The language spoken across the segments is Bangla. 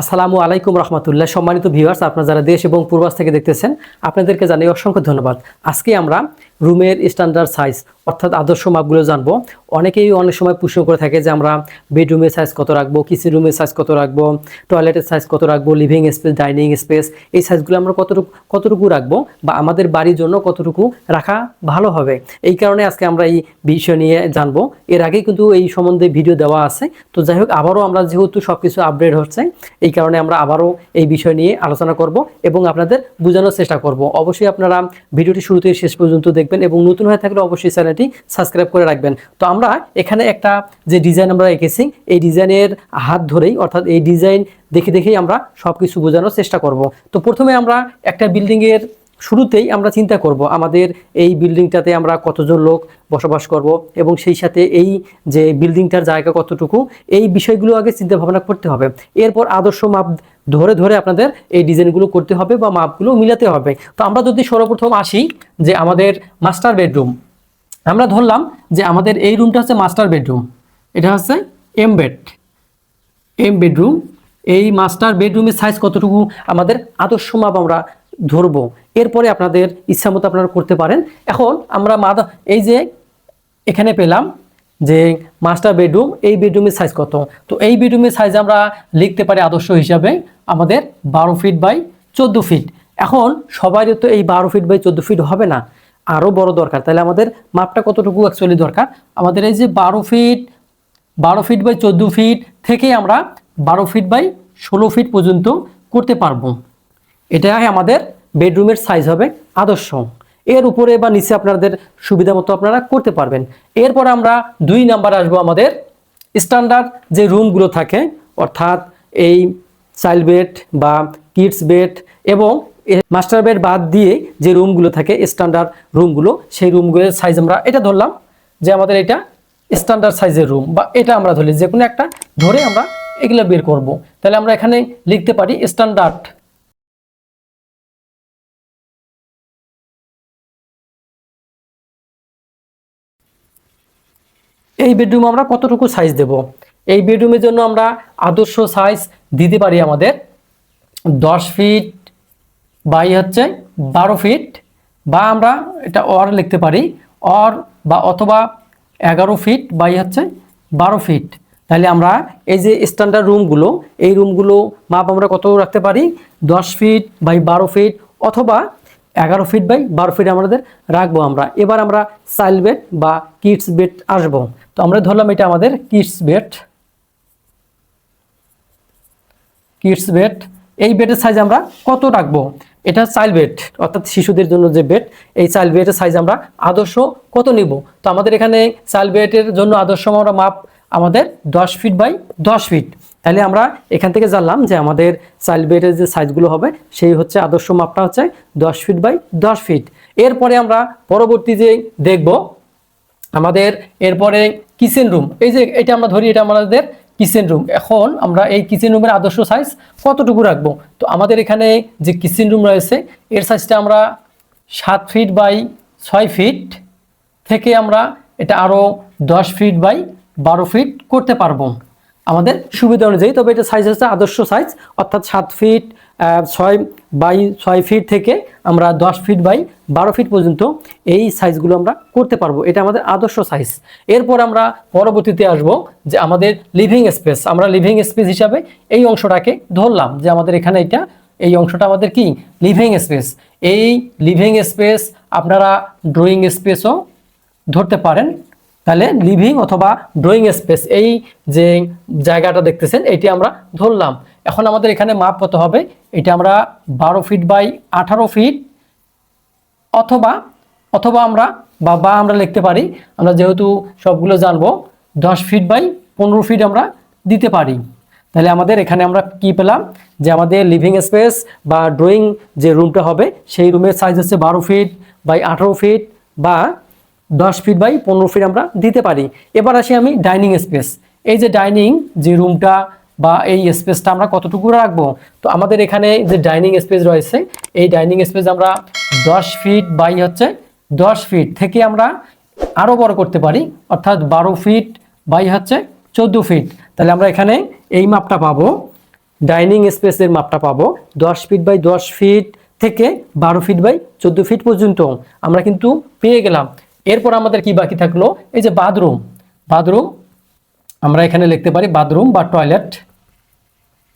আসসালামু আলাইকুম রহমতুল্লাহ। সম্মানিত ভিউয়ার্স আপনারা যারা দেশ এবং পূর্বাস থেকে দেখতেছেন, আপনাদেরকে জানাই অসংখ্য ধন্যবাদ। আজকে আমরা রুমের স্ট্যান্ডার্ড সাইজ অর্থাৎ আদর্শ মাপগুলো জানব। অনেকেই অনেক সময় প্রশ্ন করে থাকে যে আমরা বেডরুমের সাইজ কত রাখব কিচেন রুমের সাইজ কত রাখব টয়লেটের সাইজ কত রাখব লিভিং স্পেস ডাইনিং স্পেস এই সাইজগুলো আমরা কতটুকু কতটুকু রাখব বা আমাদের বাড়ির জন্য কতটুকু রাখা ভালো হবে। এই কারণে আজকে আমরা এই বিষয় নিয়ে জানব। এর আগে কিন্তু এই সম্বন্ধে ভিডিও দেওয়া আছে। তো যাই হোক, আবারও আমরা যেহেতু সব কিছু আপডেট হচ্ছে, এই কারণে আমরা আবারও এই বিষয় নিয়ে আলোচনা করব এবং আপনাদের বোঝানোর চেষ্টা করব। অবশ্যই আপনারা ভিডিওটি শুরু থেকে শেষ পর্যন্ত দেখবেন এবং নতুন হয়ে থাকলে অবশ্যই চ্যানেলটি সাবস্ক্রাইব করে রাখবেন। তো আমরা এখানে একটা যে ডিজাইন আমরা এঁকেছি এই ডিজাইনের হাত ধরেই, অর্থাৎ এই ডিজাইন দেখে দেখেই আমরা সব কিছু বোঝানোর চেষ্টা করব। তো প্রথমে আমরা একটা বিল্ডিংয়ের শুরুতেই আমরা চিন্তা করব, আমাদের এই বিল্ডিংটাতে আমরা কতজন লোক বসবাস করব এবং সেই সাথে এই যে বিল্ডিংটার জায়গা কতটুকু, এই বিষয়গুলো আগে চিন্তা ভাবনা করতে হবে। এরপর আদর্শ মাপ ধরে ধরে আপনাদের এই ডিজাইনগুলো করতে হবে বা মাপগুলো মিলাতে হবে। তো আমরা যদি সর্বপ্রথম আসি যে আমাদের মাস্টার বেডরুম আমরা ধরলাম যে আমাদের এই রুমটা হচ্ছে মাস্টার বেডরুম এটা হচ্ছে এম বেড এম বেডরুম এই মাস্টার বেডরুমের সাইজ কতটুকু আমাদের আদর্শ মাপ আমরা ধরবো, এরপরে আপনাদের ইচ্ছা মতো আপনারা করতে পারেন। এখন আমরা মাদা এই যে এখানে পেলাম যে মাস্টার বেডরুম এই বেডরুমের সাইজ কত? তো এই বেডরুমের সাইজ আমরা লিখতে পারি আদর্শ হিসাবে আমাদের বারো ফিট বাই চোদ্দ ফিট এখন সবাই তো এই বারো ফিট বাই চোদ্দ ফিট হবে না আরও বড় দরকার। তাহলে আমাদের মাপটা কতটুকু অ্যাকচুয়ালি দরকার? আমাদের এই যে বারো ফিট বারো ফিট বাই চোদ্দ ফিট থেকে আমরা বারো ফিট বাই ষোলো ফিট পর্যন্ত করতে পারব। এটাই আমাদের বেডরুমের সাইজ হবে আদর্শ। এর উপরে বা নিচে আপনাদের সুবিধা মতো আপনারা করতে পারবেন। এরপর আমরা দুই নাম্বার আসব আমাদের স্ট্যান্ডার্ড যে রুমগুলো থাকে, অর্থাৎ এই চাইল্ড বেড বা কিডস বেড এবং মাস্টার বেড বাদ দিয়ে যে রুমগুলো থাকে স্ট্যান্ডার্ড রুমগুলো সেই রুমগুলোর সাইজ আমরা এটা ধরলাম যে আমাদের এটা স্ট্যান্ডার্ড সাইজের রুম বা এটা আমরা ধরি যে কোনো একটা ধরে আমরা এগুলো বের করব। তাহলে আমরা এখানে লিখতে পারি স্ট্যান্ডার্ড এই বেডরুম আমরা কতটুকু সাইজ দেব? এই বেডরুমের জন্য আমরা আদর্শ সাইজ দিতে পারি আমাদের দশ ফিট বাই হচ্ছে বারো ফিট বা আমরা এটা অর লিখতে পারি অর বা অথবা এগারো ফিট বাই হচ্ছে বারো ফিট তাহলে আমরা এই যে স্ট্যান্ডার্ড রুমগুলো এই রুমগুলো মাপ আমরা কত রাখতে পারি? দশ ফিট বাই বারো ফিট অথবা এগারো ফিট বাই বারো ফিট আমাদের রাখব আমরা। এবার আমরা চাইল্ড বেড বা কিডস বেড আসব। তো আমরা ধরলাম এটা আমাদের কিডস বেড কিডস বেড এই বেডের সাইজ আমরা কত রাখব? এটা চাইল্ড বেড অর্থাৎ শিশুদের জন্য যে বেড এই চাইল্ড বেডের সাইজ আমরা আদর্শ কত নিব? তো আমাদের এখানে চাইল্ড বেডের জন্য আদর্শ আমরা মাপ আমাদের দশ ফিট বাই দশ ফিট তাহলে আমরা এখান থেকে জানলাম যে আমাদের চাইল্ড বেডের যে সাইজগুলো হবে, সেই হচ্ছে আদর্শ মাপটা হচ্ছে দশ ফিট বাই দশ ফিট। এরপরে আমরা পরবর্তী যে দেখব, আমাদের এরপরে কিচেন রুম এই যে এটা আমরা ধরি, এটা আমাদের কিচেন রুম এখন আমরা এই কিচেন রুমের আদর্শ সাইজ কতটুকু রাখব? তো আমাদের এখানে যে কিচেন রুম রয়েছে, এর সাইজটা আমরা সাত ফিট বাই ছয় ফিট থেকে আমরা এটা আরও দশ ফিট বাই বারো ফিট করতে পারব। আমাদের সুবিধা অনুযায়ী, তবে এটা সাইজ হচ্ছে আদর্শ সাইজ অর্থাৎ সাত ফিট ছয় বাই ছয় ফিট থেকে আমরা দশ ফিট বাই বারো ফিট পর্যন্ত এই সাইজগুলো আমরা করতে পারব। এটা আমাদের আদর্শ সাইজ এরপর আমরা পরবর্তীতে আসব যে আমাদের লিভিং স্পেস আমরা লিভিং স্পেস হিসাবে এই অংশটাকে ধরলাম যে আমাদের এখানে এটা, এই অংশটা আমাদের কি? লিভিং স্পেস এই লিভিং স্পেস আপনারা ড্রয়িং স্পেসও ধরতে পারেন। তাহলে লিভিং অথবা ড্রয়িং স্পেস এই যে জায়গাটা দেখতেছেন, এটি আমরা ধরলাম। এখন আমাদের এখানে মাপ কত হবে, এটা আমরা বারো ফিট বাই আঠারো ফিট অথবা অথবা আমরা বা বা আমরা লিখতে পারি, আমরা যেহেতু সবগুলো জানব, দশ ফিট বাই পনেরো ফিট আমরা দিতে পারি। তাহলে আমাদের এখানে আমরা কি পেলাম? যে আমাদের লিভিং স্পেস বা ড্রয়িং যে রুমটা হবে, সেই রুমের সাইজ হচ্ছে বারো ফিট বাই আঠারো ফিট বা দশ ফিট বাই পনেরো ফিট আমরা দিতে পারি। এবার আসি আমি ডাইনিং স্পেস এই যে ডাইনিং যে রুমটা বা এই স্পেসটা আমরা কতটুকু রাখব? তো আমাদের এখানে যে ডাইনিং স্পেস রয়েছে, এই ডাইনিং স্পেস আমরা দশ ফিট বাই হচ্ছে দশ ফিট থেকে আমরা আরও বড় করতে পারি, অর্থাৎ বারো ফিট বাই হচ্ছে চোদ্দ ফিট তাহলে আমরা এখানে এই মাপটা পাবো ডাইনিং স্পেসের মাপটা পাবো, দশ ফিট বাই দশ ফিট থেকে বারো ফিট বাই চোদ্দ ফিট পর্যন্ত। আমরা কিন্তু পেয়ে গেলাম। এরপর আমাদের কি বাকি থাকল? এই যে বাথরুম। বাথরুম, আমরা এখানে লিখতে পারি বাথরুম বা টয়লেট।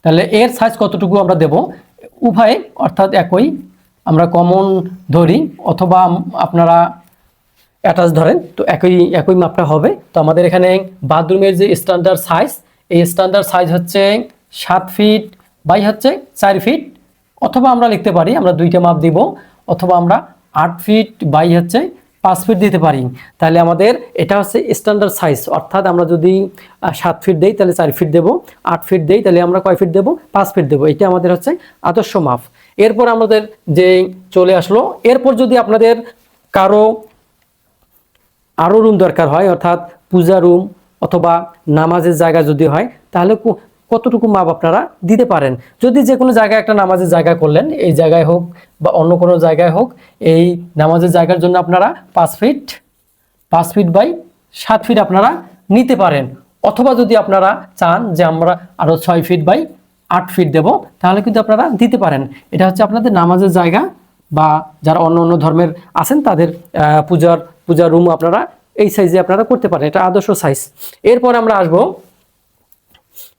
তাহলে এর সাইজ কতটুকু আমরা দেব? উভয় অর্থাৎ একই। আমরা কমন ধরি অথবা আপনারা অ্যাটাচ ধরেন, তো একই একই মাপটা হবে। তো আমাদের এখানে বাথরুমের যে স্ট্যান্ডার্ড সাইজ এই স্ট্যান্ডার্ড সাইজ হচ্ছে সাত ফিট বাই হচ্ছে চার ফিট অথবা আমরা লিখতে পারি, আমরা দুইটা মাপ দিব। অথবা আমরা আট ফিট বাই হচ্ছে পাঁচ ফিট দিতে পারি। তাহলে আমাদের এটা হচ্ছে স্ট্যান্ডার্ড সাইজ অর্থাৎ আমরা যদি সাত ফিট দেই, তাহলে চার ফিট দেবো। আট ফিট দেই, তাহলে আমরা কয় ফিট দেবো? পাঁচ ফিট দেবো। এটা আমাদের হচ্ছে আদর্শ মাপ। এরপর আমাদের যে চলে আসলো, এরপর যদি আপনাদের কারও আরও রুম দরকার হয়, অর্থাৎ পূজা রুম অথবা নামাজের জায়গা যদি হয়, তাহলে কতটুকু মাপ আপনারা দিতে পারেন? যদি যে কোনো জায়গায় একটা নামাজের জায়গা করলেন, এই জায়গায় হোক বা অন্য কোনো জায়গায় হোক, এই নামাজের জায়গার জন্য আপনারা পাঁচ ফিট পাঁচ ফিট বাই সাত ফিট আপনারা নিতে পারেন। অথবা যদি আপনারা চান যে আমরা আরও ছয় ফিট বাই আট ফিট দেব, তাহলে কিন্তু আপনারা দিতে পারেন। এটা হচ্ছে আপনাদের নামাজের জায়গা বা যারা অন্য অন্য ধর্মের আছেন, তাদের পূজার পূজার রুম আপনারা এই সাইজে আপনারা করতে পারেন। এটা আদর্শ সাইজ এরপর আমরা আসব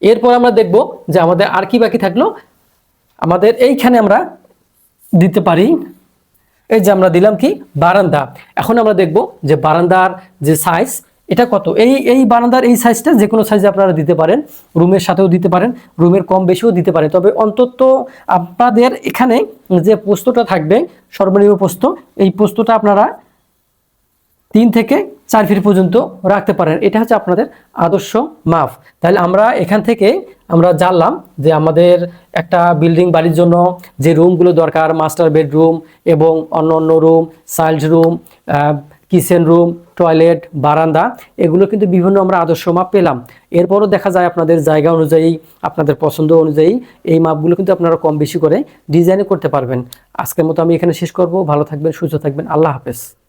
এরপর আমরা দেখব যে আমাদের আর কি বাকি থাকল। আমাদের এইখানে আমরা দিতে পারি। এই যে আমরা দিলাম কি? বারান্দা। এখন আমরা দেখব যে বারান্দার যে সাইজ এটা কত? এই এই বারান্দার এই সাইজটা যে কোনো সাইজে আপনারা দিতে পারেন। রুমের সাথেও দিতে পারেন, রুমের কম বেশিও দিতে পারেন। তবে অন্তত আপনাদের এখানে যে পোস্তটা থাকবে, সর্বনিম্ন পোস্ত এই পোস্তটা আপনারা তিন থেকে চার ফিট পর্যন্ত রাখতে পারেন। এটা হচ্ছে আপনাদের আদর্শ মাপ তাহলে আমরা এখান থেকে আমরা জানলাম যে আমাদের একটা বিল্ডিং বাড়ির জন্য যে রুমগুলো দরকার, মাস্টার বেডরুম এবং অন্য অন্য room, child room kitchen room, toilet, বারান্দা, এগুলো কিন্তু বিভিন্ন আমরা আদর্শ মাপ পেলাম। এরপরও দেখা যায় আপনাদের জায়গা অনুযায়ী, আপনাদের পছন্দ অনুযায়ী এই মাপগুলো কিন্তু আপনারা কম বেশি করে ডিজাইনে করতে পারবেন। আজকের মতো আমি এখানে শেষ করব। ভালো থাকবেন, সুস্থ থাকবেন। আল্লাহ হাফেজ।